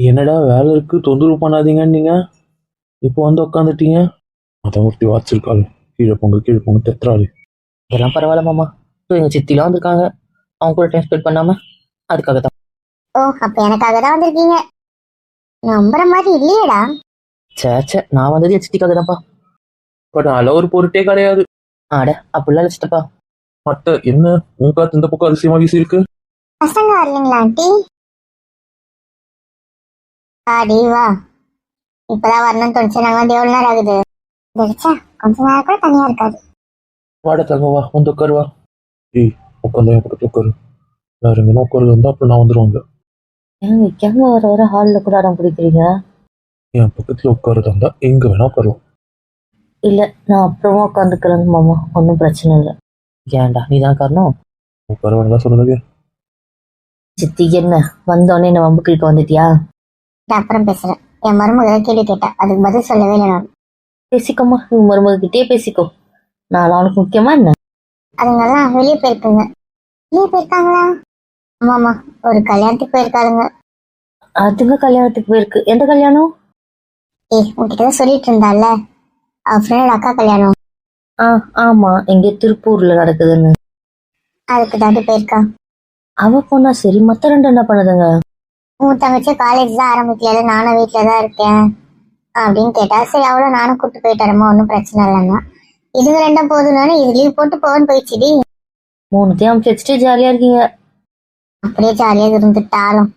என்னடா வேலை இருக்கு? தொந்தரவு பண்ணாதீங்கன்னு நீங்க. இப்போ வந்து உட்காந்துட்டீங்க அதான் ஒருத்தி வாச்சிருக்காள் கீழே போங்க கீழே போங்க தெத்துறாரு. இதெல்லாம் பரவாயில்ல மாமா. ஸோ எங்கள் சித்திலாம் வந்திருக்காங்க. அவங்க கூட டைம் ஸ்பெண்ட் பண்ணாம அதுக்காக தான். ஓ அப்ப எனக்காக தான் வந்திருக்கீங்க. நம்புற மாதிரி இல்லையேடா. சே சே நான் வந்தது என் சித்திக்காக தான்ப்பா. பட் அதில் ஒரு பொருட்டே கிடையாது. ஆட அப்படிலாம் இல்லை சித்தப்பா. மத்த என்ன? உன் காத்து இந்த பக்கம் அதிசயமா வீசி இருக்கு பசங்க வரலீங்களா ஆண்டி? ஆடி வா. இப்பதான் வரணும்னு தோணுச்சு. நாங்க வந்து எவ்வளவு நேரம் ஆகுது? தெரிச்சா கொஞ்ச நேரம் கூட தனியா இருக்காது. வாட தங்க வா. வந்து உட்காரு வா. ஏய் உட்காந்து என் பக்கத்துல உட்காரு. வேற எங்கன்னா உட்காரு வந்தா அப்புறம் நான் வந்துருவாங்க ஏங்க எங்க வர வர ஹாலில் கூட அடம் பிடிக்கிறீங்க? என் பக்கத்துல உட்காருதா இருந்தா எங்க வேணா உட்காருவோம் இல்லை நான் அப்புறமா உட்காந்துக்கிறேங்க மாமா. ஒன்றும் பிரச்சனை இல்லை. ஏன்டா நீ தான் காரணம்? உட்கார வேணா சொன்னது சித்தி என்ன? வந்தோடனே என்ன வம்புக்கிழிக்க வந்துட்டியா? நான் அப்புறம் பேசுறேன். என் மருமக கேள்வி கேட்டா அதுக்கு பதில் சொல்லவே இல்லை நான் பேசிக்கோமா நீ மருமகிட்டே பேசிக்கோ. நான் அவனுக்கு முக்கியமா என்ன? அதுங்கெல்லாம் வெளியே போயிருக்குங்க. வெளியே போயிருக்காங்களா? ஆமாமா ஒரு கல்யாணத்துக்கு போயிருக்காளுங்க. அதுங்க கல்யாணத்துக்கு போயிருக்கு. எந்த கல்யாணம்? ஏய் உன்கிட்ட தான் சொல்லிட்டு இருந்தால அவ ஃப்ரெண்டோட அக்கா கல்யாணம். ஆ ஆமா எங்க திருப்பூர்ல நடக்குதுன்னு. அதுக்கு தாண்டி போயிருக்கா. அவ போனா சரி மத்த ரெண்டு என்ன பண்ணுதுங்க? உன் தங்கச்சி காலேஜ் தான் ஆரம்பிக்கல நானும் வீட்டில தான் இருக்கேன் அப்படின்னு கேட்டா சரி அவ்வளோ நானும் கூட்டு போயிட்டாரம்மா ஒன்றும் பிரச்சனை இல்லைன்னா. இதுங்க ரெண்டும் போதுனானே இது லீவ் போட்டு போகன்னு போயிடுச்சுடி மூணுத்தையும் அமைச்சு வச்சுட்டு ஜாலியா இருக்கீங்க. அப்படியே ஜாலியாக இருந்துட்டாலும்.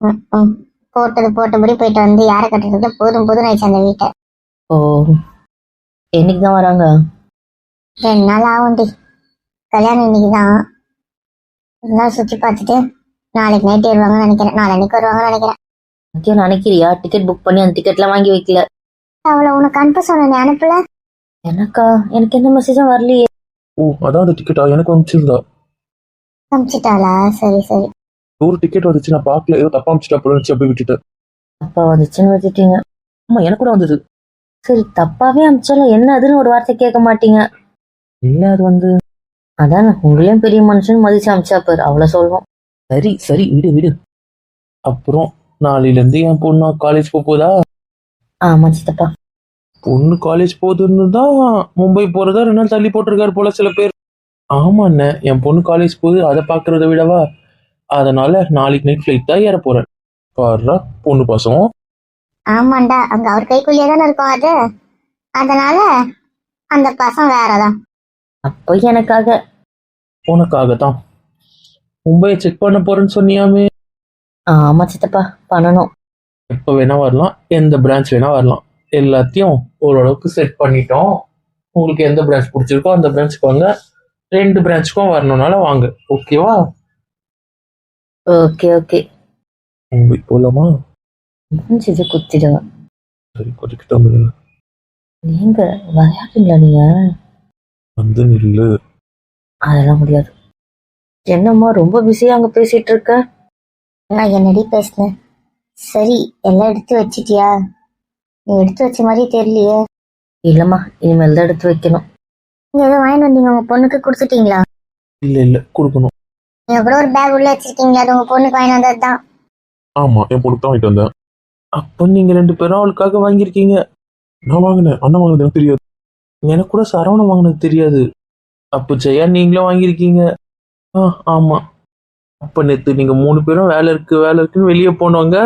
ம். போட்டது போட்டபடி போயிட்டு வந்து யாரை கட்டுறதுக்கு போதும் போதும் ஆயிடுச்சு அந்த வீட்டை. ஓ என்னைக்கு தான் வராங்க? ரெண்டு நாள் ஆகும்டி. கல்யாணம் இன்னைக்கு தான் நாள் சுற்றி பார்த்துட்டு நாளைக்கு நைட்டு வருவாங்கன்னு நினைக்கிறேன். நாளைக்கு வருவாங்கன்னு நினைக்கிறேன். மத்தியம் நினைக்கிறியா டிக்கெட் புக் பண்ணி அந்த டிக்கெட்லாம் வாங்கி வைக்கல. அவளை உனக்கு அனுப்ப சொன்னேன் அனுப்பல? எனக்கா? எனக்கு எந்த மெசேஜும் வரலையே. ஓ அதான் அந்த டிக்கெட்டா எனக்கு வந்துச்சிருந்தா அனுப்பிச்சிட்டாளா? சரி சரி. ஒரு டிக்கெட் வந்துச்சு நான் பார்க்கல. ஏதோ தப்பா அமைச்சிட்டா போல இருந்துச்சு அப்படியே விட்டுட்டேன். அப்பா வந்துச்சுன்னு வச்சுட்டீங்க ஆமா எனக்கு கூட வந்தது. சரி தப்பாவே அமிச்சாலும் என்ன அதுன்னு ஒரு வார்த்தை கேட்க மாட்டீங்க. இல்ல அது வந்து அதான் உங்களையும் பெரிய மனுஷன் மதிச்சு அமிச்சா பாரு அவ்வளவு சொல்வோம் சரி சரி விடு விடு. அப்புறம் நாளையில இருந்து என் பொண்ணு காலேஜ் போக போதா? ஆமா சித்தப்பா. பொண்ணு காலேஜ் போகுதுன்னு தான் மும்பை போறதா ரெண்டு நாள் தள்ளி போட்டிருக்காரு போல சில பேர். ஆமா அண்ணே. என் பொண்ணு காலேஜ் போகுது அதை பாக்குறத விடவா? அதனால நாளைக்கு நைட் ஃபிளைட் தான் ஏற போறேன். பாருடா பொண்ணு பாசம். ஆமாண்டா அங்க அவர் கைக்குள்ளேயே தானே இருக்கும் அது. அதனால அந்த பசங்க வேறதான். அப்போ எனக்காக. உனக்காக தான் மும்பையை செக் பண்ண போறேன்னு சொன்னியாமே. ஆமா சித்தப்பா பண்ணணும். எப்போ வேணா வரலாம் எந்த பிரான்ச் வேணா வரலாம். எல்லாத்தையும் ஓரளவுக்கு செட் பண்ணிட்டோம். உங்களுக்கு எந்த பிரான்ச் பிடிச்சிருக்கோ அந்த பிரான்ச்சுக்கு வாங்க. ரெண்டு பிரான்ச்சுக்கும் வரணும்னால வாங்க. ஓகேவா ஓகே ஓகே மும்பை போலாமா? முடிஞ்சது குத்திடுவேன். சரி நில்லு. நீங்க விளையாடுங்களா நீங்க? வந்து நில்லு அதெல்லாம் முடியாது. என்னம்மா ரொம்ப பிஸியா அங்க பேசிட்டு இருக்க? நான் என்னடி பேசினேன் சரி எல்லாம் எடுத்து வச்சிட்டியா? நீ எடுத்து வச்ச மாதிரி தெரியலையே. இல்லம்மா இனிமேல் தான் எடுத்து வைக்கணும். நீங்க எதுவும் வாங்கிட்டு வந்தீங்க உங்க பொண்ணுக்கு கொடுத்துட்டீங்களா? இல்ல இல்ல கொடுக்கணும். நீங்க கூட ஒரு பேக் உள்ள வச்சிருக்கீங்களா அது உங்க பொண்ணுக்கு வாங்கிட்டு வந்தது தான். ஆமா என் பொண்ணுக்கு தான் வாங்கிட்டு வந்தேன். அப்ப நீங்க ரெண்டு பேரும் அவளுக்காக வாங்கியிருக்கீங்க. நான் வாங்கினேன் அண்ணன் வாங்கினது எனக்கு தெரியாது. எனக்கு கூட சரவணன் வாங்கினது தெரியாது. அப்போ ஜெயா நீங்களும் வாங்கியிருக்கீங்க. ஆ ஆமா. அப்ப நேத்து நீங்க மூணு பேரும் வேலை இருக்கு வேலை இருக்குன்னு வெளியே போனவங்க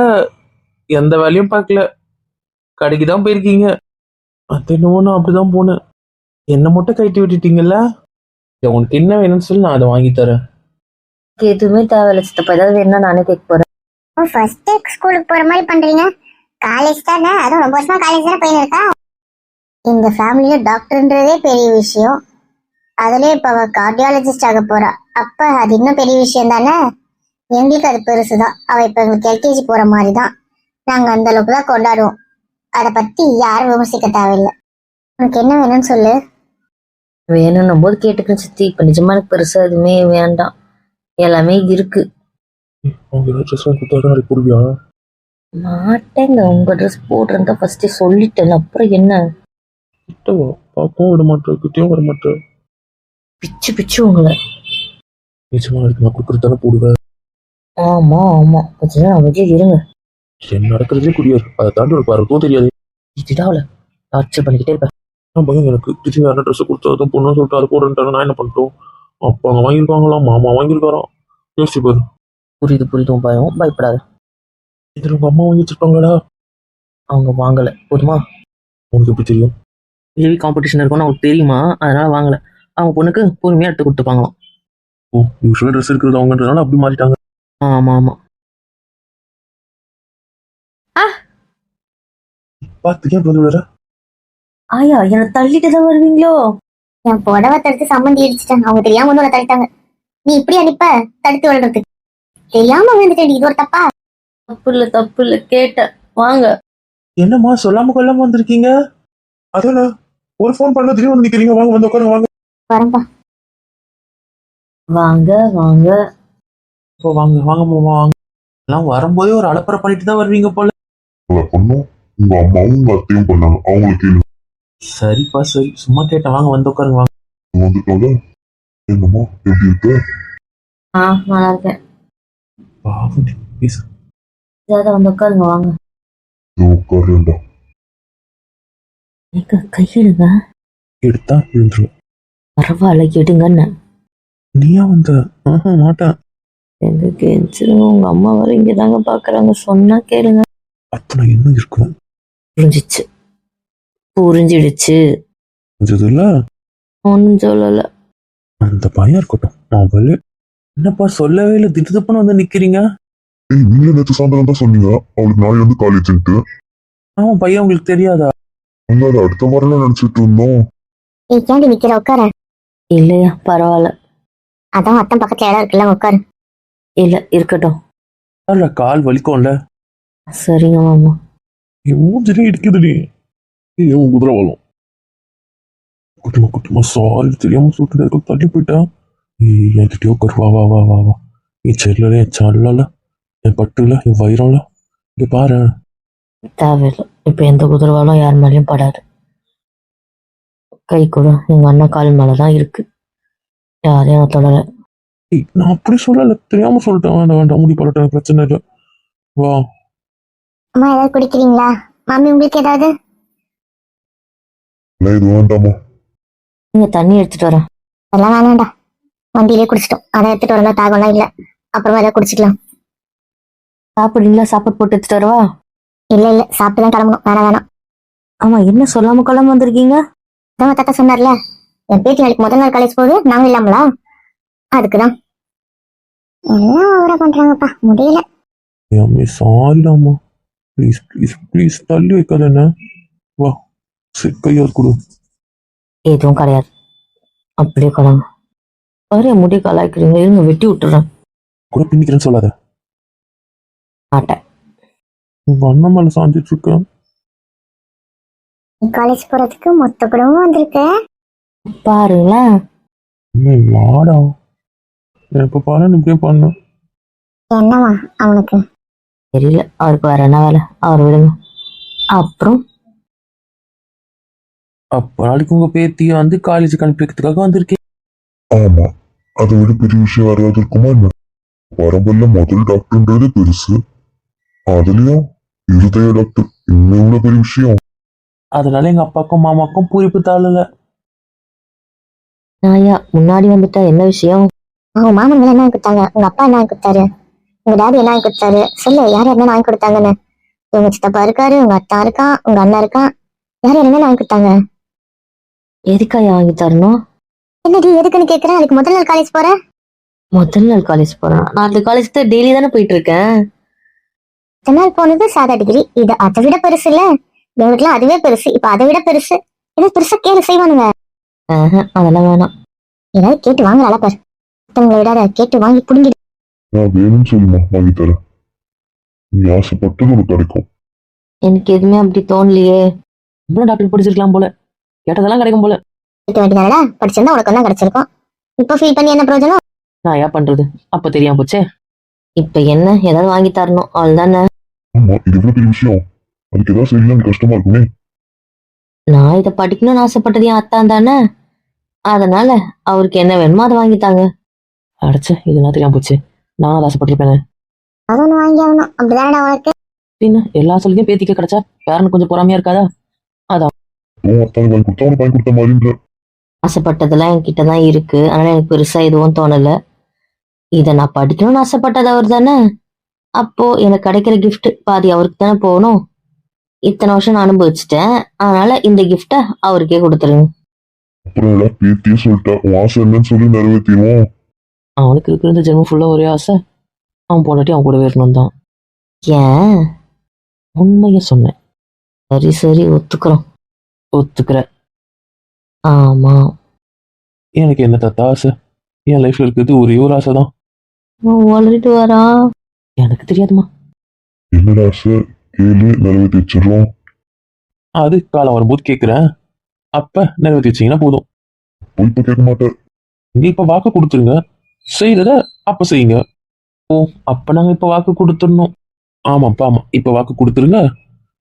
எந்த வேலையும் பார்க்கல. கடைக்கு தான் போயிருக்கீங்க. அது என்னவோ நான் அப்படிதான் போனேன். என்னை மட்டும் கட்டி விட்டுட்டீங்கல்ல? சரி, உனக்கு என்ன வேணும்னு சொல்லி நான் அதை வாங்கி தரேன். எனக்கு எதுவுமே தேவையில்ல சித்தப்பா. ஏதாவது வேணா நானே கேட்க போறேன். ஃபர்ஸ்ட் ஸ்கூலுக்கு போற மாதிரி பண்றீங்க. காலேஜ் தானே? அதுவும் ரொம்ப வருஷமா காலேஜ் தானே போயின்னு இருக்கா? இந்த ஃபேமிலியில டாக்டர்ன்றதே பெரிய விஷயம். அதுலயே இப்ப அவ கார்டியாலஜிஸ்ட் ஆக போறா. அப்ப அது இன்னும் பெரிய விஷயம் தானே? எங்களுக்கு அது பெருசுதான். அவ இப்ப எங்களுக்கு எல்கேஜி போற மாதிரி தான் நாங்க அந்த அளவுக்கு தான் கொண்டாடுவோம். அதை பத்தி யாரும் விமர்சிக்க தேவையில்லை. உனக்கு என்ன வேணும்னு சொல்லு? வேணும்னும் போது கேட்டுக்கிறேன் சித்தி. இப்ப நிஜமா எனக்கு பெருசா எதுவுமே வேண்டாம். எல்லாமே இருக்கு. ஏதாவது ட்ரெஸ் வாங்கி கொடுத்தா நாளைக்கு போடுவியா? மாட்டேங்க. உங்க ட்ரெஸ் போடுறதா ஃபர்ஸ்டே சொல்லிட்டேன். அப்புறம் என்ன? கிட்டவா? பார்க்கவும் விட மாட்டேன். கிட்டேயும் வர மாட்டேன். பிச்சு பிச்சு உங்களை. நிச்சயமா இருக்கு நான் கொடுக்குறது தானே போடுவேன் ஆமா ஆமா. கொஞ்ச நேரம் அமைதியா இருங்க. என்ன நடக்கிறதே புரியாது அதை தாண்டி ஒரு பறக்கும் தெரியாது. இதுடாவில் டார்ச்சர் பண்ணிக்கிட்டே இருப்பேன் நான் எனக்கு திருச்சி வேற ட்ரெஸ் கொடுத்தா அதுவும் பொண்ணு சொல்லிட்டு அது போடுறேன்ட்டு நான் என்ன பண்ணிட்டோம்? அப்பா அங்கே வாங்கியிருக்காங்களாம் மாமா வாங்கியிருக்காராம் யோசிச்சு பாரு. புரியுது புரியுது உன் பயம். பயப்படாத. இதில் உங்கள் அம்மா வாங்கி வச்சிருப்பாங்களா அவங்க வாங்கலை. போதுமா? உனக்கு எப்படி தெரியும்? ஹெவி காம்படிஷன் இருக்கும்னு அவங்களுக்கு தெரியுமா? அதனால வாங்கலை. அவங்க பொண்ணுக்கு பொறுமையாக எடுத்து கொடுத்துப்பாங்களாம். ஓ யூஸ்வலாக ட்ரெஸ் இருக்கிறது அவங்கன்றதுனால அப்படி மாறிட்டாங்க. ஆமாம். ஆமாம் பார்த்துக்கே விட ஆயா என்னை தள்ளிட்டு தான் வருவீங்களோ? என் புடவை தடுத்து சம்மந்தி அவங்க தெரியாம வந்து உன்னை நீ இப்படி அனுப்ப தடுத்து விடுறதுக்கு. தெரியாம விழுந்துட்டேன் இது ஒரு தப்பா? தப்பு இல்லை தப்பு இல்லை கேட்டேன். வாங்க. என்னம்மா சொல்லாம கொள்ளாம வந்திருக்கீங்க? அதானே ஒரு ஃபோன் பண்ண திடீர்னு வந்து நிக்கிறீங்க. வாங்க வந்து உட்காருங்க வாங்க. வரம்பா வாங்க வாங்க. இப்போ வாங்க வாங்க மாமா வாங்க. எல்லாம் வரும்போதே ஒரு அலப்பறை பண்ணிட்டு தான் வருவீங்க போல. பண்ணோம் உங்க அம்மாவும் உங்க அத்தையும் பண்ணாங்க. அவங்களுக்கு கேளு சரிப்பா சரி. சும்மா கேட்டேன் வாங்க வந்து உட்காருங்க வாங்க. வந்துட்டாங்க என்னம்மா எப்படி இருக்க? ஆ நல்லா இருக்கேன். பாவம் இதாக வந்து உட்காருங்க வாங்க. இதோ உட்காருண்டா எங்க கையிடுங்க எடுத்தா விழுந்துரும். பரவாயில்ல எடுங்கன்னு. நீயா வந்த. ஆஹா மாட்டேன் எங்க கெஞ்சிரும். உங்க அம்மா வர இங்க தாங்க பாக்குறாங்க. சொன்னா கேளுங்க. நான் என்ன இருக்கும்? புரிஞ்சிச்சு. புரிஞ்சிடுச்சு. கொஞ்சது இல்ல ஒன்றும் சொல்லல. அந்த பையன் இருக்கட்டும். அவளே என்னப்பா சொல்லவே இல்லை. திட்டுப்புன்னு வந்து நிக்கிறீங்க? ஏய் நீங்க நேற்று சாயந்தரம் தான் சொன்னீங்க. அவளுக்கு நாளை வந்து காலேஜ்ன்ட்டு ஆமா பையன் உங்களுக்கு தெரியாதா? நாங்க அதை அடுத்த வாரம் நினைச்சிட்டு இருந்தோம். நீ ஏன்டி நிக்கிற? உட்கார. இல்லையா? பரவாயில்ல. அதான் அத்தம் பக்கத்துல இடம் இருக்குல்ல உட்காரு. இல்ல இருக்கட்டும். இல்ல கால் வலிக்கும்ல. சரிங்க மாமா. என் மூஞ்சிலே இடிக்குதுடி. ஏன் குதிரவாளம் குட்டிமா குட்டிமா சாரி தெரியாம சொல்லிட்டு எதுக்கும் தள்ளி போயிட்டா. ஏய், என்கிட்டயோ உட்காரு. வா வா வா வா வா. என் செல்லல என் சல்லல என் பட்டுல என் வயிறம்ல இங்க பாரு. தேவையில்லை. இப்ப எந்த குதிரவாலும் யார் மேலயும் படாது. கை கூட எங்க அண்ணன் கால் மேலதான் இருக்கு. யாரையும் நான் தொடல. நான் அப்படி சொல்லல. தெரியாம சொல்லிட்டேன். வேண்டாம் வேண்டாம். முடி எனக்கு பிரச்சனை இல்லை. வா. அம்மா ஏதாவது குடிக்கிறீங்களா? மாமி உங்களுக்கு ஏதாவது? இல்லை இது வேண்டாமா நீங்க தண்ணி எடுத்துட்டு வரேன். அதெல்லாம் வேணாம்டா வண்டியிலே குடிச்சிட்டோம். அதை எடுத்துட்டு வரலாம் தாகம்லாம் இல்ல. அப்புறமா ஏதாவது குடிச்சிக்கலாம். சாப்பிடுறீங்களா? சாப்பாடு போட்டு எடுத்துட்டு வரவா? இல்ல இல்ல. சாப்பிட்டு தான் கிளம்பணும். வேணாம் வேணாம். ஆமா என்ன சொல்லாம கொள்ளாம வந்திருக்கீங்க? அதான் தாத்தா சொன்னார்ல என் பேத்தி நாளைக்கு முதல் நாள் காலேஜ் போகுது நாங்க இல்லாமலா? அதுக்குதான். எல்லாம் ஓவரா பண்றாங்கப்பா முடியல. அம்மே சாரிடாம்மா ப்ளீஸ் ப்ளீஸ் ப்ளீஸ் தள்ளி வைக்காத என்ன? வா சரி கொடு. எதுவும் கிடையாது. அப்படியே கிளம்பு. பாரு முடி கலாய்க்கிறீங்க. இருங்க வெட்டி விட்டுறேன். கூட பின்னிக்கிறேன்னு சொல்லாத. மாட்டேன். உங்க அண்ணன் மேல சாஞ்சிட்டு இருக்கேன் காலேஜ் போறதுக்கு மொத்த குடும்பம் வந்திருக்கு. பாருங்களேன் வாடா. எப்ப பாரு நீ இப்படியே பண்ண. என்னவா அவனுக்கு? தெரியல. அவருக்கு வேற என்ன வேலை? அவர் விடுங்க. அப்புறம்? அப்ப நாளைக்கு உங்க பேத்திய வந்து காலேஜுக்கு அனுப்பி வைக்கிறதுக்காக வந்திருக்கேன். ஆமா. அதை விட பெரிய விஷயம். வேற ஏதாவது இருக்குமா என்ன? வரம்பல்ல முதல் டாக்டர்ன்றது பெருசு. அதுலயும் இருதய டாக்டர் இன்னும் எவ்வளவு பெரிய விஷயம். அதனால எங்க அப்பாக்கும் மாமாக்கும் பூரிப்பு தாழல நாயா முன்னாடி வந்துட்டா என்ன விஷயம்? அவங்க மாமன் என்ன வாங்கி கொடுத்தாங்க? உங்க அப்பா என்ன வாங்கி கொடுத்தாரு? உங்க டாடி என்ன வாங்கி கொடுத்தாரு? சொல்லு யார் யார் என்ன வாங்கி கொடுத்தாங்கன்னு. உங்க சித்தப்பா இருக்காரு உங்க அத்தா இருக்கான் உங்க அண்ணா இருக்கான் யார் யார் என்ன வாங்கி கொடுத்தாங்க? எதுக்காயா வாங்கி தரணும்? என்னடி எதுக்குன்னு கேக்குறேன் அதுக்கு முதல் நாள் காலேஜ் போற? முதல் நாள் காலேஜ் போறேன். நான் அந்த காலேஜ் தான் டெய்லி தானே போயிட்டு இருக்கேன். இத்தனை நாள் போனது சாதா டிகிரி இது அதை விட பெருசு இல்ல. எங்களுக்குலாம் அதுவே பெருசு. இப்ப அதை விட பெருசு. இது பெருசா கேளு செய்வானுங்க ஆஹா, அதெல்லாம் வேணாம். ஏதாவது கேட்டு வாங்க அழப்பார் மத்தவங்களை விடாத கேட்டு வாங்கி புடுங்கிடு. நான் வேணும்னு சொல்லுமா வாங்கி தரேன். நீ ஆசைப்பட்டது உனக்கு கிடைக்கும். எனக்கு எதுவுமே அப்படி தோணலையே. இன்னும் டாக்டர் படிச்சிருக்கலாம் போல. கேட்டதெல்லாம் கிடைக்கும் போல. கேட்க வேண்டியதானடா? படிச்சிருந்தா உனக்கு தான் கிடைச்சிருக்கும். இப்போ ஃபீல் பண்ணி என்ன பிரயோஜனம்? நான் ஏன் பண்றது? அப்ப தெரியாம போச்சே. இப்ப என்ன? ஏதாவது வாங்கி தரணும். அவ்வளவுதானே? ஆமா இது எவ்வளவு பெரிய விஷயம்? அதுக்கு ஏதாவது செய்யலாம் கஷ்டமா இருக்குமே. நான் இதை படிக்கணும்னு ஆசைப்பட்டது என் அத்தான் தானே? அதனால அவருக்கு என்ன வேணுமோ அதை வாங்கித்தாங்க. அடைச்சே இதெல்லாம் தெரியாம போச்சு? நான் அதை ஆசைப்பட்டிருப்பேன். அது ஒண்ணு வாங்கி ஆகணும். அப்படிதானடா உனக்கு? பின்ன எல்லா சொல்லியும் பேத்திக்க கிடைச்சா பேரனுக்கு கொஞ்சம் பொறாமையா இருக்காதா? உன் அத்தானுக்கு வாங்கி கொடுத்தா உனக்கு வாங்கி கொடுத்த மாதிரின்ற. ஆசைப்பட்டதெல்லாம் என்கிட்ட தான் இருக்கு. அதனால எனக்கு பெருசா எதுவும் தோணல. இதை நான் படிக்கணும்னு ஆசைப்பட்டது அவர் தானே அப்போ எனக்கு கிடைக்கிற gift பாதி அவருக்கு தானே போகணும்? இத்தனை வருஷம் நான் அனுபவிச்சிட்டேன். அதனால இந்த கிஃப்ட அவருக்கே கொடுத்துருங்க. அப்புறம் பேத்தியே சொல்லிட்டா ஆசை என்னன்னு சொல்லி நிறைவேற்றிடுவோம் அவனுக்கு இருக்கிற இந்த ஜென்மம் ஃபுல்லா ஒரே ஆசை. அவன் போனாட்டி அவன் கூடவே இருக்கணும் தான். ஏன்? உண்மைய சொன்னேன். சரி சரி ஒத்துக்கிறோம். ஒத்துக்கிற. ஆமா. எனக்கு என்ன தத்தா ஆசை? என் லைஃப்ல இருக்கிறது ஒரே ஒரு ஆசை தான் வளரிட்டு வரா. எனக்கு தெரியாதுமா என்னடா ஆசை? கேளு நிறைவேற்றி வச்சிடுறோம் அது காலம் வரும்போது கேட்குறேன் அப்ப நிறைவேற்றி வச்சீங்கன்னா போதும். போய் இப்ப கேட்க மாட்டேன். நீங்க இப்ப வாக்கு கொடுத்துருங்க. செய்யறத அப்ப செய்யுங்க. ஓ அப்ப நாங்க இப்ப வாக்கு கொடுத்துடணும். ஆமாப்பா ஆமா. இப்ப வாக்கு கொடுத்துருங்க.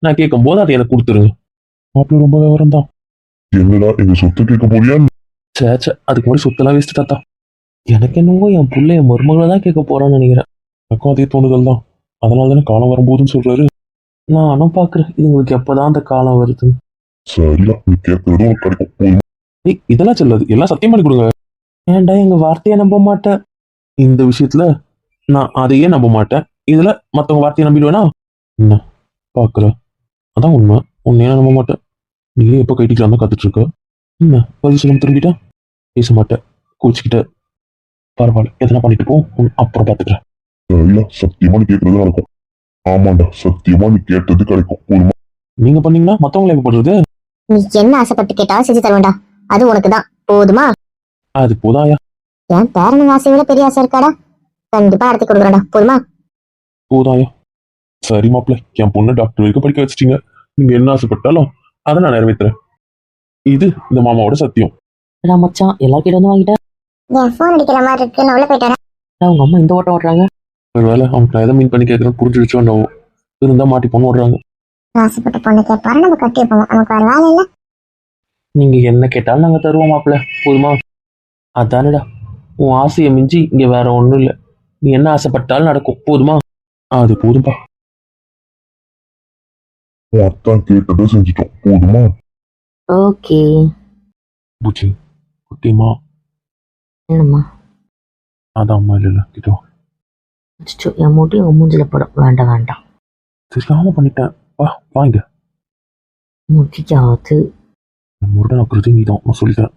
நான் கேட்கும் போது அதை எனக்கு கொடுத்துருங்க. மாப்பிள்ள ரொம்ப விவரம் தான் என்னடா எங்க சொத்து கேட்க போறியா? சேச்சே அதுக்கு முன்னாடி சொத்தெல்லாம் வேஸ்ட் தாத்தா. எனக்கு என்னவோ என் புள்ள என் மருமகளை தான் கேட்க போறான்னு நினைக்கிறேன். எனக்கும் அதே தோணுதல் தான் அதனால தானே காலம் வரும்போதுன்னு சொல்றாரு. நானும் பாக்குறேன். இதுங்களுக்கு எப்பதான் அந்த காலம் வருது? சரிடா நீ கேட்கறதும் உனக்கு கிடைக்கும். போதுமா ஏய் இதெல்லாம் செல்லாது. எல்லாம் சத்தியம் பண்ணி கொடுங்க. ஏன்டா எங்க வார்த்தையை நம்ப மாட்டேன் இந்த விஷயத்துல நான் அதையே நம்ப மாட்டேன் இதுல மத்தவங்க வார்த்தையை நம்பிடுவேனா? என்ன? பாக்குற? அதான் உண்மை. உன்னையே நம்ப மாட்டேன் நீயே எப்போ கைட்டிக்கலாம் தான் காத்துட்டு இருக்க என்ன? பதில் சொல்ல திரும்பிட்டா? பேச மாட்டேன் கோச்சிக்கிட்ட. பரவாயில்ல. எதனா பண்ணிட்டு போ. உன் அப்புறம் பாத்துக்கிறேன். சரிடா சத்தியமா நீ கேட்கறது நடக்கும். ஆமாண்டா சத்தியமா நீ கேட்டது கிடைக்கும். போதுமா நீங்க பண்ணீங்கன்னா மத்தவங்களை எப்ப பண்றது? நீ என்ன ஆசைப்பட்டு கேட்டாலும் செஞ்சு தருவேன்டா. அது உனக்கு தான் போதுமா? அது போதாயா? என் பேரனுங்க ஆசை விட பெரிய ஆசை இருக்காடா. கண்டிப்பா நடத்தி கொடுக்குறேன்டா. போதுமா? போதாயா? சரி மாப்பிள்ள என் பொண்ணு டாக்டர் வரைக்கும் படிக்க வச்சிட்டீங்க. நீங்க என்ன ஆசைப்பட்டாலும் அதை நான் நிறைவேத்துறேன் இது இந்த மாமாவோட சத்தியம். நான் மச்சான் எல்லார்கிட்ட வந்து வாங்கிட்டேன். என் போன் அடிக்கிற மாதிரி இருக்கு. நான் உள்ள போயிட்டேன் உங்க அம்மா இந்த ஓட்டம் ஓட்டுறாங்க. ஒருவேளை அவங்க நான் எதை மீன் பண்ணி கேட்கறேன் புரிஞ்சிருச்சோ என்னவோ. இருந்தா மாட்டி பொண்ணு விடுறாங்க. ஆசைப்பட்ட பொண்ணு கேட்பாரு நம்ம கட்டி வைப்போம் நமக்கு வேற வேலை இல்ல. நீங்க என்ன கேட்டாலும் நாங்க தருவோம் மாப்பிள்ள. போதுமா? அதானடா. உன் ஆசையை மிஞ்சி இங்க வேற ஒண்ணும் இல்ல. நீ என்ன ஆசைப்பட்டாலும் நடக்கும். போதுமா? அது போதும்பா. உன் அத்தான் கேட்டதை செஞ்சுட்டோம். போதுமா? ஓகே. பூச்சி குட்டிமா என்னம்மா? அதான் அம்மா இல்லைல்ல கிட்டோ அச்சோ, என் மூட்டி உங்க மூஞ்சில படம். வேண்டாம் வேண்டாம். தெரியாம பண்ணிட்டேன். வா வாங்க. முடிக்காது முருடன் நக்குறது நீ தான் நான் சொல்லிட்டேன்.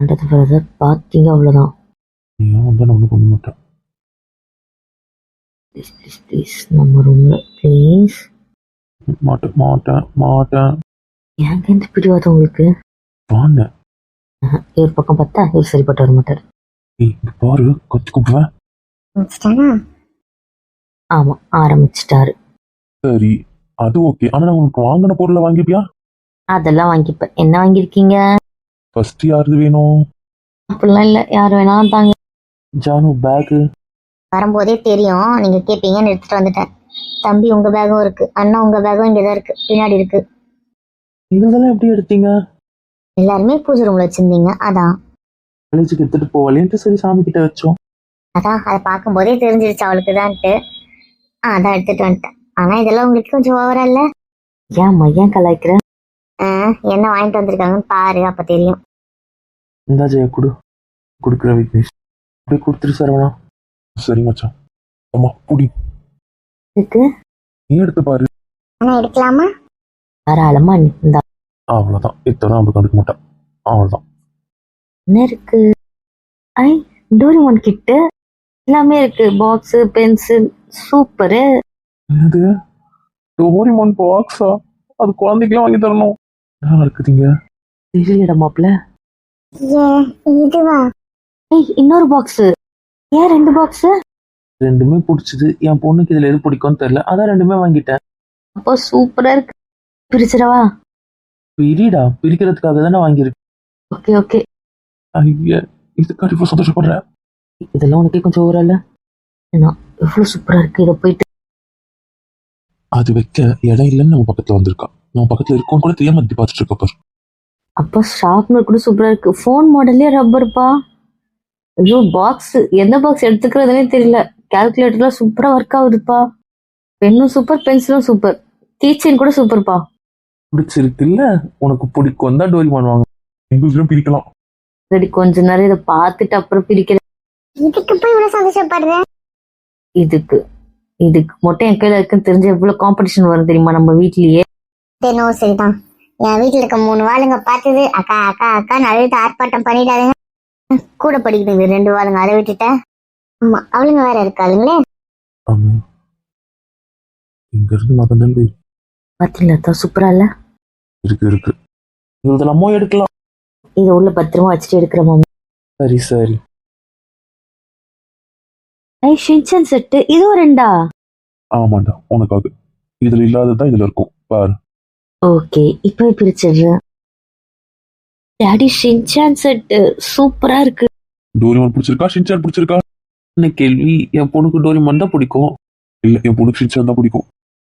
ரெண்டாவது பிரதர் பார்த்தீங்க அவ்வளோதான் நீ ஏன் வந்தா நான் ஒன்றும் பண்ண மாட்டேன். ப்ளீஸ் ப்ளீஸ் ப்ளீஸ் நம்ம ரூம்ல ப்ளீஸ் மாட்டேன் மாட்டேன் மாட்டேன் ஏங்க இந்த பிடிவாதம் உங்களுக்கு? வாங்க. இவர் பக்கம் பார்த்தா இவர் சரிப்பட்டு வர மாட்டார். ஏய் இங்க பாரு கத்தி கூப்பிடுவேன். முடிச்சிட்டானா ஆமா ஆரம்பிச்சிட்டாரு. சரி அது ஓகே. ஆனா நான் உனக்கு வாங்கின பொருளை வாங்கிப்பியா? அதெல்லாம் வாங்கிப்பேன் என்ன வாங்கியிருக்கீங்க? ஃபர்ஸ்ட் யாருது வேணும்? அப்படிலாம் இல்லை. யார் வேணாலும் தாங்க. ஜானு பேக்கு வரும்போதே தெரியும். நீங்க கேட்பீங்கன்னு எடுத்துட்டு வந்துட்டேன். தம்பி உங்க பேகும் இருக்கு. அண்ணா உங்க பேகும் இங்கதான் இருக்கு. பின்னாடி இருக்கு. இதெல்லாம் எப்படி எடுத்தீங்க? எல்லாருமே பூஜை ரூம்ல வச்சிருந்தீங்க. அதான். காலேஜுக்கு எடுத்துட்டு போகலேன்ட்டு சரி சாமி கிட்ட வச்சோம். அதான் அதை பார்க்கும்போதே தெரிஞ்சிருச்சு அவளுக்கு தான்ட்டு அதான் எடுத்துட்டு வந்துட்டேன். ஆனா இதெல்லாம் உங்களுக்கு கொஞ்சம் ஓவரா இல்ல? ஏன் ஏன் கலாய்க்கிற? ஆ, என்ன வாங்கிட்டு வந்திருக்காங்கன்னு பாரு அப்ப தெரியும். இந்தா ஜெயா கொடு. கொடுக்குற விக்னேஷ் அப்படியே கொடுத்துரு சரவணா. சரி மச்சான். அம்மா புடி இதுக்கு நீ எடுத்து பாரு. ஆனா எடுக்கலாமா? தாராளமா நீ இந்த. அவ்வளோதான் இத்தனை நம்ம கண்டுக்க மாட்டான். அவ்வளோதான் என்ன இருக்கு? ஐ டோரிமான் கிட்டு? எல்லாமே இருக்கு. Box pencil super. என்னது? டோரிமான் பாக்ஸா அது குழந்தைக்கெல்லாம் வாங்கி தரணும். என்ன இருக்குதுங்க தெரியலடா மாப்ள இதுவா? ஏய் இன்னொரு பாக்ஸ் ஏன் ரெண்டு பாக்ஸ் ரெண்டுமே பிடிச்சது. என் பொண்ணுக்கு இதுல எது பிடிக்கும்னு தெரியல. அதான் ரெண்டுமே வாங்கிட்டேன். அப்போ சூப்பரா இருக்கு. பிரிச்சிடவா பிரிடா. பிரிக்கிறதுக்காக தானே வாங்கியிருக்கேன். Okay okay. ஐயா இதுக்காக இவ்வளோ சந்தோஷப்படுறேன் இதெல்லாம் உனக்கே கொஞ்சம் ஓவரா இல்ல? ஏன்னா எவ்வளவு சூப்பரா இருக்கு? இதை போயிட்டு அது வைக்க இடம் இல்லைன்னு நம்ம பக்கத்துல வந்திருக்கா நம்ம பக்கத்துல இருக்கோம் கூட தெரியாம இப்படி பார்த்துட்டு இருக்க பாரு. அப்போ ஷார்ப்னர் கூட சூப்பரா இருக்கு. ஃபோன் மாடல்லே ரப்பர்ப்பா ஐயோ பாக்ஸ் எந்த பாக்ஸ் எடுத்துக்கிறதுனே தெரியல. கால்குலேட்டர்லாம் சூப்பரா ஒர்க் ஆகுதுப்பா. பென்னும் சூப்பர் பென்சிலும் சூப்பர் டீச்சர் கூட சூப்பர்ப்பா பிடிச்சிருக்குல்ல? உனக்கு பிடிக்கும். தான் டோரிமான் வாங்க எங்களுக்கும் பிரிக்கலாம். சரி கொஞ்ச நேரம் இதை பார்த்துட்டு அப்புறம் பிரிக்கிறேன். இதுக்கு போய் இவ்வளவு சந்தோஷப்படுற? இதுக்கு இதுக்கு. மட்டும் என் கையில இருக்குன்னு தெரிஞ்ச எவ்வளவு காம்படிஷன் வரும் தெரியுமா நம்ம வீட்லயே? தெனோ சரிதான். என் வீட்டுல இருக்க மூணு வாளுங்க பார்த்தது. அக்கா அக்கா அக்கா அழுது ஆர்ப்பாட்டம் பண்ணிடாதுங்க. கூட படிக்குதுங்க ரெண்டு வாளுங்க அதை விட்டுட்ட. ஆமா அவளுங்க வேற இருக்காளுங்களே. இங்க இருந்து மகன் போய் பாத்தீங்களா சூப்பரா இல்ல? இருக்கு இருக்கு. இதில் எடுக்கலாம். இதை உள்ள பத்திரமா வச்சுட்டு எடுக்கிற மாமா. சரி சரி. ஐ ஷின்சன் செட்டு. இதுவும் ரெண்டா? ஆமாண்டா உனக்காக இதுல இல்லாததான் இதுல இருக்கும். பாரு. ஓகே இப்போ பிரிச்சிடுறேன். Daddy Shinchan set. சூப்பரா இருக்கு. டோரிமான் பிடிச்சிருக்கா? ஷின்சான் பிடிச்சிருக்கா? என்ன கேள்வி? என் பொண்ணுக்கு டோரிமான் தான் பிடிக்கும். இல்ல என் பொண்ணுக்கு ஷின்சான் தான் பிடிக்கும்.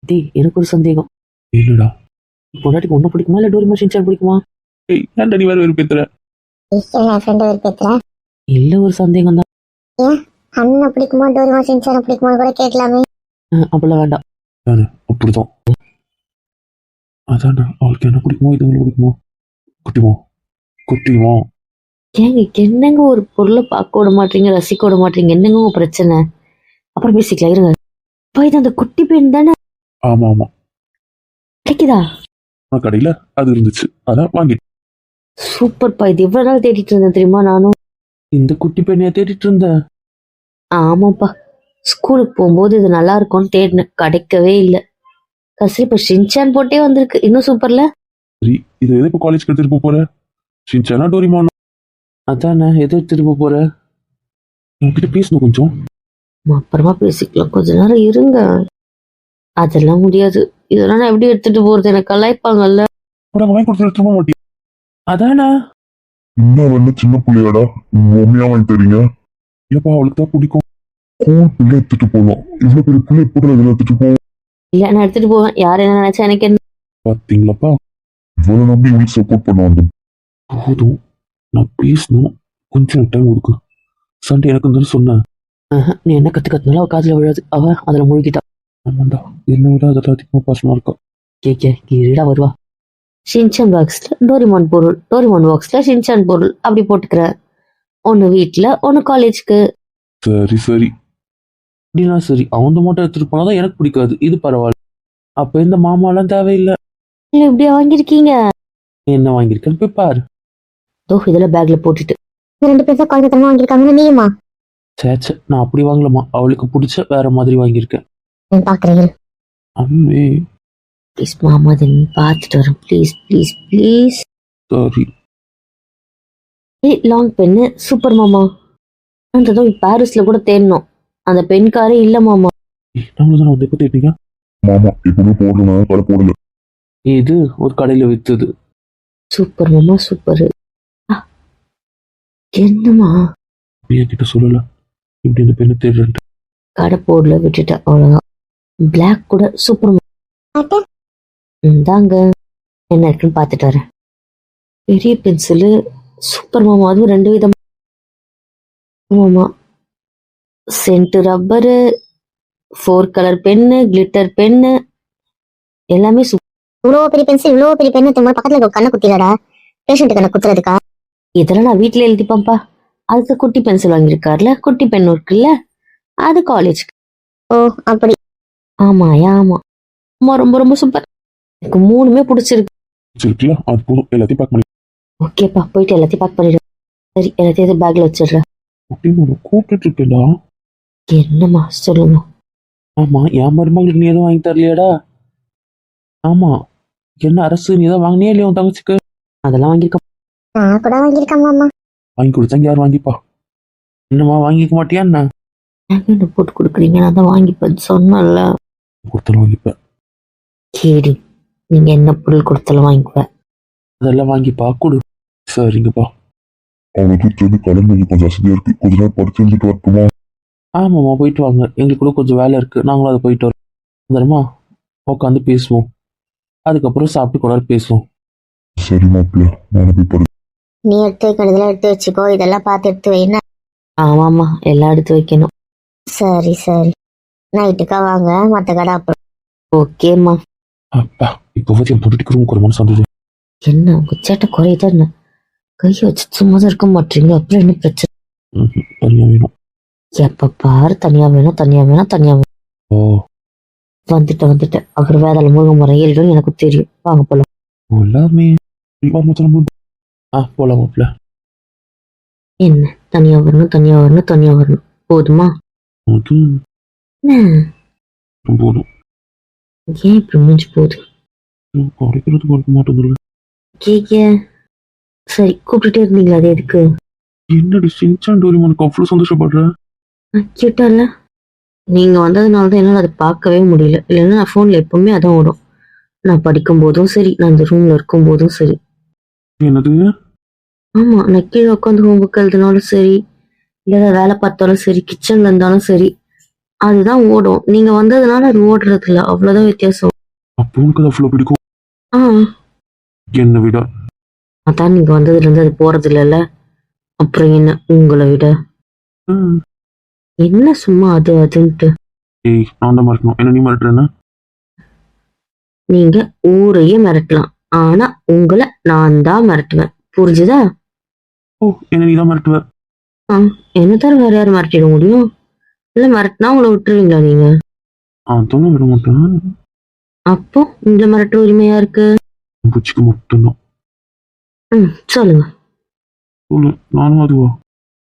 டேய் எனக்கு ஒரு சந்தேகம். இல்லடா. பொண்டாட்டிக்கு ஒண்ணு பிடிக்குமா? இல்ல டோரிமா ஷின்சான் பிடிக்குமா? ஏய் ஏன்டா நீ வேற வேறு பேத்துற இல்ல ஒரு சந்தேகம் தான் அண்ணன் பிடிக்குமா டோரிமா சின்சான பிடிக்குமா கூட கேட்கலாமே. அப்படிலாம் வேண்டாம். அப்படிதான் அதான்டா அவளுக்கு என்ன பிடிக்குமோ இது உங்களுக்கு பிடிக்குமோ? குட்டிமோ குட்டிமோ ஏங்க என்னங்க ஒரு பொருளை பார்க்க விட மாட்டீங்க ரசிக்க விட மாட்டீங்க? என்னங்க உங்க பிரச்சனை? அப்புறம் பேசிக்கலாம் இருங்க. அப்பா இது அந்த குட்டி பெண் தானே? ஆமா ஆமா. கிடைக்குதா? கடையில அது இருந்துச்சு. அதான் வாங்கிட்டேன் சூப்பர்ப்பா இது எவ்வளவு நாள் தேடிட்டு இருந்தேன் தெரியுமா நானும்? இந்த குட்டி பெண்ணைய தேடிட்டு இருந்தேன். ஆமாப்பா. ஸ்கூலுக்கு போகும்போது இது நல்லா இருக்கும்னு தேடினேன். கிடைக்கவே இல்லை. கடைசி இப்ப ஷின்சான் போட்டே வந்திருக்கு. இன்னும் சூப்பர்ல? சரி இது எது இப்போ காலேஜ்க்கு எடுத்துட்டு போக போற? ஷின்சானா டோரிமான் அதானே எது எடுத்துட்டு போக போற? உன்கிட்ட பேசணும் கொஞ்சம். அப்புறமா பேசிக்கலாம். கொஞ்ச நேரம் இருங்க. அதெல்லாம் முடியாது. இதெல்லாம் நான் எப்படி எடுத்துட்டு போறது? எனக்கு கலாய்ப்பாங்கல்ல கூட வாங்கி கொடுத்து எடுத்துட்டு போக மாட்டேன் அதானே? இன்னும் வந்து சின்ன பிள்ளையாடா. உண்மையா வாங்கி தரீங்க? ஏப்பா அவளுக்கு தான் பிடிக்கும். ஸ்கூல் பிள்ளை எடுத்துட்டு போகலாம் இவ்வளவு பெரிய பிள்ளை எப்படி இதுல எடுத்துட்டு போவோம். இல்ல நான் எடுத்துட்டு போவேன். யார் என்ன நினைச்சா எனக்கு என்ன? பாத்தீங்களாப்பா? இவ்வளவு நம்பி இவங்களுக்கு சப்போர்ட் பண்ண வந்தோம். போதும் நான் பேசணும். கொஞ்சம் டைம் கொடுக்கு. சண்டே எனக்கு வந்து சொன்னேன் நீ என்ன கத்து அவ காதுல விழாது. அவ அதுல முழுகிட்டா. ஆமாண்டா என்னை விட அதில் அதிகமாக பாசமா இருக்கா? கே கே இருடா வருவா. ஷின்சான் பாக்ஸ்ல டோரிமான் பொருள் டோரிமான் பாக்ஸ்ல ஷின்சான் பொருள் அப்படி போட்டுக்கிறேன் ஒன்னு வீட்ல ஒன்னு காலேஜ்க்கு சரி சரி. அப்படின்னா சரி அவன் மட்டும் எடுத்துட்டு போனாதான் எனக்கு பிடிக்காது. இது பரவாயில்ல. அப்ப இந்த மாமாலாம் தேவையில்லை. இல்ல இப்படியா வாங்கியிருக்கீங்க? என்ன வாங்கியிருக்கேன்னு போய் பாரு. தோ இதுல பேக்ல போட்டுட்டு. ரெண்டு பேரும் குழந்தைத்தனமா வாங்கியிருக்காங்க நீயுமா? சேச்சே நான் அப்படி வாங்கலாமா அவளுக்கு பிடிச்ச வேற மாதிரி வாங்கியிருக்கேன். நான் பாக்குறேன் அம்மே. ப்ளீஸ் மாமா தென் பார்த்துட்டு வரேன் please please please sorry. Long pen super மாமா. அந்த தடவை பாரிஸ்ல கூட தேடணும். அந்த பெண்காரே இல்ல மாமா. நம்மள தானே வந்து எப்போ தேட்டீங்க மாமா எப்பவுமே போடணும் கடை போடல. இது ஒரு கடையில வித்தது. சூப்பர் மாமா சூப்பர் என்னம்மா? என்கிட்ட சொல்லல. இப்படி இந்த பெண்ணை தேடுறேன் கடை போர்டில் விட்டுட்டேன். அவ்வளோதான் பிளாக் கூட சூப்பர் தாங்க என்ன இருக்குன்னு பார்த்துட்டு வரேன். பெரிய பென்சிலு சூப்பர் மாமா அதுவும் ரெண்டு விதம் மாமா. Scent rubber four colour pen glitter pen எல்லாமே சூப்பர் இவ்வளவு பெரிய பென்சில் இவ்வளவு பெரிய பெண்ணு திரும்ப பக்கத்துல இருக்க கண்ணை குத்திலடா பேஷண்ட் கண்ணை குத்துறதுக்கா? இதெல்லாம் நான் வீட்டில் எழுதிப்பேன்ப்பா அதுக்கு குட்டி பென்சில் வாங்கியிருக்காருல குட்டி பென் இருக்குல்ல அது காலேஜ் ஓ அப்படி. ஆமா ஆமா. ஆமா ரொம்ப ரொம்ப சூப்பர் எனக்கு மூணுமே பிடிச்சிருக்கு. இருக்குல்ல அது போதும் எல்லாத்தையும் பேக் பண்ணி ஓகேப்பா போயிட்டு எல்லாத்தையும் பேக் பண்ணிடு. சரி எல்லாத்தையும் பேக்ல வச்சிடுறேன். அப்படின்னு கூப்பிட்டு இருக்கேன்டா. என்னம்மா சொல்லுங்க. ஆமா என் மருமகளுக்கு நீ எதுவும் வாங்கி தரலையாடா? ஆமா என்ன அரசு நீ எதாவது வாங்கினியா இல்லையா உன் தங்கச்சிக்கு? அதெல்லாம் வாங்கியிருக்க நான் கூட வாங்கியிருக்கேன் மாமா. வாங்கி கொடுத்தாங்க யார் வாங்கிப்பா? என்னம்மா வாங்கிக்க மாட்டியா என்ன? என்ன போட்டு கொடுக்குறீங்க? நான் தான் வாங்கிப்பேன் சொன்னேன்ல. கொடுத்தாலும் வாங்கிப்பேன். கேடி நீங்க என்ன பொருள் கொடுத்தாலும் வாங்கிக்குவேன். அதெல்லாம் வாங்கிப்பா கொடு. சரிங்கப்பா அவனை தூக்கி வந்து கிளம்பி கொஞ்சம் வசதியா இருக்கு. கொஞ்ச நேரம் படிச்சு எழுதிட்டு வரட்டுமா? ஆமாம்மா போயிட்டு வாங்க. எங்களுக்கு கூட கொஞ்சம் வேலை இருக்கு. நாங்களும் அதை போயிட்டு வரோம். தரமா உட்காந்து பேசுவோம். அதுக்கப்புறம் சாப்பிட்டு கூட பேசுவோம். சரி மாப்பிள்ள. நானும் போய் படு நீ எடுத்து வைக்கிறதுல எடுத்து வச்சுக்கோ. இதெல்லாம் பார்த்து எடுத்து வைனா ஆமாம்மா எல்லாம் எடுத்து வைக்கணும். சரி சரி. நைட்டுக்கா வாங்க. மற்ற கடை அப்புறம். ஓகேம்மா. அப்பா இப்போ என் பொருட்டுக்கு ரூம் ஒரு மனசு வந்தது என்ன உங்க சேட்டை குறையுதா என்ன? கையை வச்சு சும்மா தான் இருக்க மாட்டீங்க அப்புறம் என்ன பிரச்சனை. தனியா வேணும் எப்ப பாரு தனியா வேணும் தனியா வேணும் தனியா வேணும் ஓ வந்துட்டு வந்துட்டு அவர் வேதாள முருக முறை ஏறிடும் எனக்கு தெரியும் வாங்க போலாம் எல்லாமே ஆ போலாம் என்ன தனியா வரணும் தனியா வரணும் தனியா வரணும் போதுமா என்ன போதும் ஏன் இப்படி முடிஞ்சு போகுது குறைக்கிறது கொடுக்க மாட்டேங்குது கேக்க சரி கூப்பிட்டுட்டே இருந்தீங்களா அது எதுக்கு? என்னடி சின்சான் டோரிமானுக்கு அவ்வளோ சந்தோஷப்படுற? கிட்டல நீங்க வந்ததுனால தான் என்னால அதை பார்க்கவே முடியல. இல்லைன்னா நான் ஃபோன்ல எப்பவுமே அதான் ஓடும். நான் படிக்கும் போதும் சரி நான் இந்த ரூம்ல இருக்கும் போதும் சரி. என்னது? ஆமா நான் கீழே உட்காந்து ஹோம்ஒர்க் எழுதினாலும் சரி இல்ல வேலை பார்த்தாலும் சரி கிச்சன்ல இருந்தாலும் சரி அதுதான் ஓடும். நீங்க வந்ததுனால அது ஓடுறது இல்ல அவ்வளவுதான் வித்தியாசம். அப்போ உனக்கு அது அவ்வளோ பிடிக்கும்? ஆ. என்னை விட. அதான் நீங்க வந்ததுல இருந்து அது போறது இல்லைல்ல அப்புறம் என்ன உங்களை விட. என்ன சும்மா அது அதுன்ட்டு? ஏய் நான் தான் மறக்கணும். என்ன நீ மறட்டுறேன்னா நீங்க ஊரையே மிரட்டலாம். ஆனா உங்களை நான் தான் மிரட்டுவேன். புரிஞ்சுதா? ஓ என்ன நீ தான் மறட்டுவ என்ன தவிர வேற யாரும் மிரட்டிட முடியும்? இல்ல மிரட்டினா உங்களை விட்டுருவீங்களா நீங்க? அதெல்லாம் விட மாட்டேன். அப்போ உங்களை மிரட்டுற உரிமையா இருக்கு? பூச்சிக்கு மட்டும்தான். ம் சொல்லுங்க. சொல்லு நானும் அதுவா?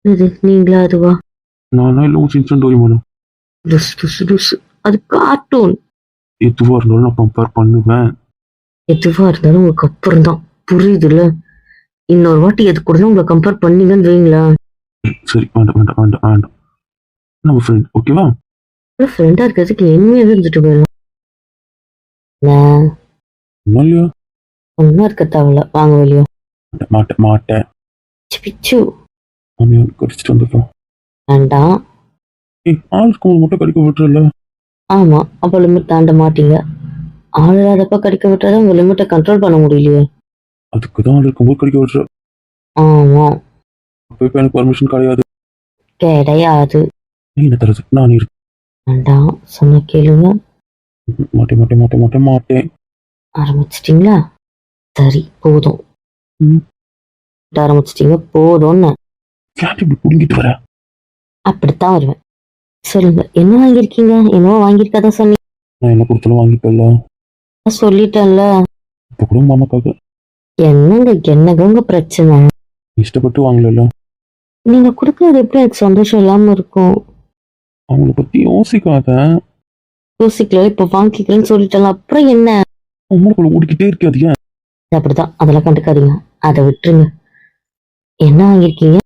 இது நீங்களா அதுவா? நானா இல்லை உன் சின்சான் டோரிமானும் ருஸ் ருஸ் ருஸ் அது கார்ட்டூன். எதுவாக இருந்தாலும் நான் கம்பேர் பண்ணுவேன். எதுவா இருந்தாலும் உங்களுக்கு அப்புறம் தான் புரியுதுல்ல? இன்னொரு வாட்டி எது கூட உங்களை கம்பேர் பண்ணீங்கன்னு வைங்களா சரி வேண்டாம் வேண்டாம் வேண்டாம் வேண்டாம். நம்ம ஃப்ரெண்ட் ஓகேவா ஃப்ரெண்டா இருக்கிறதுக்கு என்னையே இருந்துட்டு போயிடலாம் நான் இல்லையா ஒன்றும் இருக்க தேவையில்ல. வாங்க வெளியே. மாட்டேன் மாட்டேன் பிச்சு, பிச்சு. அவனையும் கடிச்சிட்டு வந்துடுறோம். வேண்டாம் ஏய் ஆள் இருக்கும்போது மட்டும் கடிக்க விட்டுறல ஆமா அப்போ லிமிட் தாண்ட மாட்டீங்க. ஆள் இல்லாதப்ப கடிக்க விட்டாதான் உங்க லிமிட்டை கண்ட்ரோல் பண்ண முடியலையே. அதுக்கு தான் ஆள் இருக்கும்போது கடிக்க விட்டுற. ஆமா. அப்போ இப்போ எனக்கு பர்மிஷன் கிடையாது. கிடையாது. நீ என்ன தரது? நான் இருக்கேன் வேண்டாம் சொன்ன கேளுங்க. மாட்டேன் மாட்டேன் மாட்டேன் மாட்டேன் மாட்டேன். ஆரம்பிச்சிட்டிங்களா? சரி போதும். ஆரம்பிச்சிட்டீங்க. போதும்னு. கேட்டு இப்படி பிடுங்கிட்டு வர. அப்படித்தான் வருவேன். சொல்லுங்க. என்ன வாங்கியிருக்கீங்க? என்னவோ வாங்கியிருக்கதா சொன்னீங்க நான் என்ன கொடுத்தாலும் வாங்கிப்பேன்ல சொல்லிட்டேன்ல. இப்போ கூட மாமாக்காக என்னங்க என்னங்க உங்க பிரச்சனை? இஷ்டப்பட்டு வாங்கல நீங்க கொடுக்கறது எப்படி எனக்கு சந்தோஷம் இல்லாம இருக்கும்? அவங்கள பத்தி யோசிக்காத. யோசிக்கல இப்ப வாங்கிக்கிறேன்னு சொல்லிட்டேன் அப்புறம் என்ன? உங்களுக்குள்ள ஓடிக்கிட்டே இருக்காது ஏன் அப்படிதான் அதெல்லாம் கண்டுக்காதீங்க. அதை விட்டுருங்க. என்ன வாங்கியிருக்கீங்க?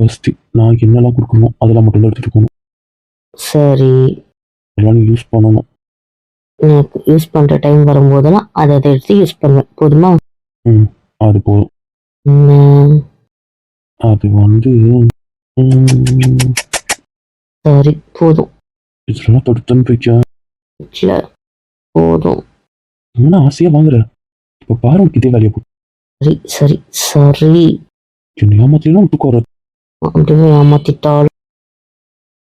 ஃபர்ஸ்ட் நான் என்னெல்லாம் கொடுக்கணும் அதெல்லாம் மட்டும் தான் எடுத்துட்டு போகணும். சரி. யூஸ் பண்ணணும். எனக்கு யூஸ் பண்ற டைம் வரும்போதெல்லாம் அதை அதை எடுத்து யூஸ் பண்ணுவேன். போதுமா? அது போதும்? அது வந்து ம், சரி போதும். இதெல்லாம் தடுத்துன்னு போயிச்சா இல்ல போதும். என்ன ஆசையா வாங்குற? இப்ப பாரு உனக்கு இதே வேலையை போட்டு சரி சரி சரி. என்ன ஏமாத்தலாம் விட்டுக்கோற அப்படியே ஏமாத்திட்டாலும்